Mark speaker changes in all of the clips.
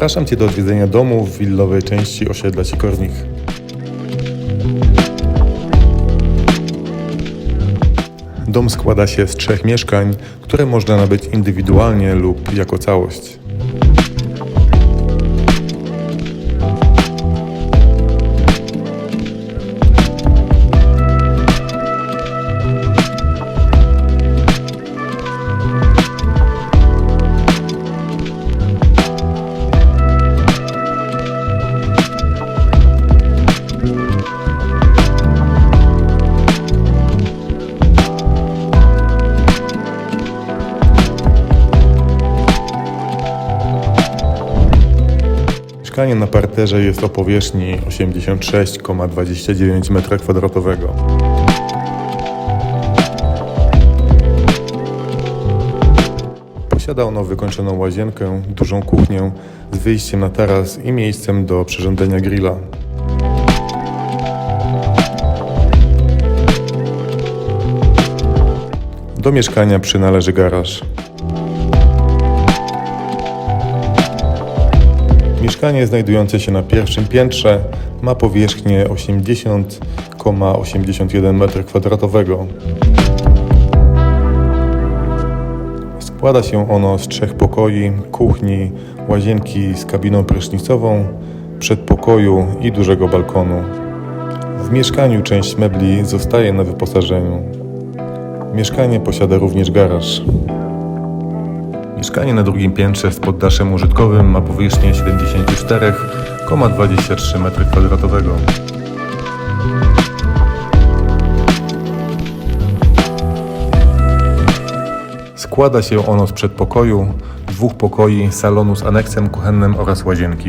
Speaker 1: Zapraszam Cię do odwiedzenia domu w willowej części osiedla Sikornik. Dom składa się z trzech mieszkań, które można nabyć indywidualnie lub jako całość. Mieszkanie na parterze jest o powierzchni 86,29 m2. Posiada ono wykończoną łazienkę, dużą kuchnię z wyjściem na taras i miejscem do przyrządzenia grilla. Do mieszkania przynależy garaż. Mieszkanie znajdujące się na pierwszym piętrze ma powierzchnię 80,81 m2. Składa się ono z trzech pokoi, kuchni, łazienki z kabiną prysznicową, przedpokoju i dużego balkonu. W mieszkaniu część mebli zostaje na wyposażeniu. Mieszkanie posiada również garaż. Mieszkanie na drugim piętrze z poddaszem użytkowym ma powierzchnię 74,23 m2. Składa się ono z przedpokoju, dwóch pokoi, salonu z aneksem kuchennym oraz łazienki.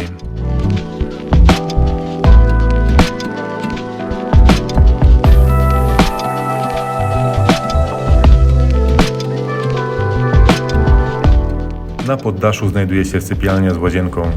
Speaker 1: Na poddaszu znajduje się sypialnia z łazienką.